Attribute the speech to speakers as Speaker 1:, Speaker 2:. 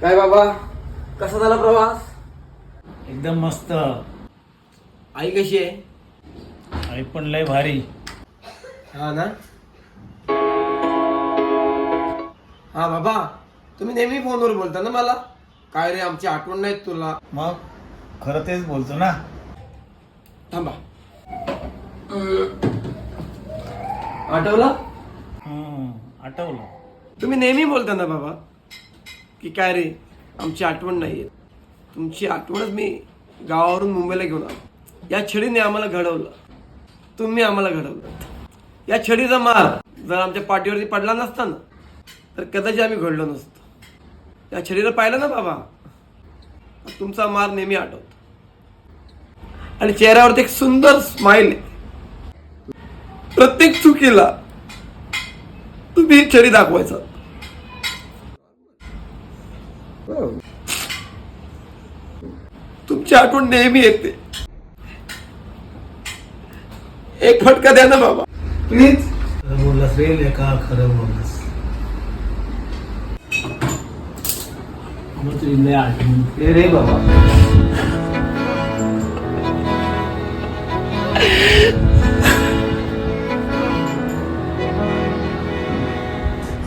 Speaker 1: काय बाबा? कसा झाला प्रवास?
Speaker 2: एकदम मस्त.
Speaker 1: आई कशी आहे?
Speaker 2: आई पण लय भारी.
Speaker 1: हा ना? हा बाबा तुम्ही नेहमी फोनवर बोलता ना मला? काय रे आमची आठवण नाही तुला.
Speaker 2: मग? खरं तेच बोलतो ना.
Speaker 1: थांबा. आठवला?
Speaker 2: आठवलं.
Speaker 1: तुम्ही नेहमी बोलता ना बाबा? की काय रे आमची आठवण नाही आहे तुमची आठवणच मी गावावरून मुंबईला घेऊन आलो. या छडीने आम्हाला घडवलं. तुम्ही आम्हाला घडवलं. या छडीचा मार जर आमच्या पाठीवरती पडला नसता ना तर कदाचित आम्ही घडलो नसतो. या छडीला पाहिलं ना बाबा? तुमचा मार नेहमी आठवतो. आणि चेहऱ्यावरती एक सुंदर स्माइल आहे. प्रत्येक चुकीला तुम्ही छडी दाखवायचा. तुमची आठवण नेहमी येते. एक फटका द्या ना बाबा. प्लीज
Speaker 2: खरं बोललास रे खरं बोललास मग तुझी लय आठवण
Speaker 1: रे बाबा.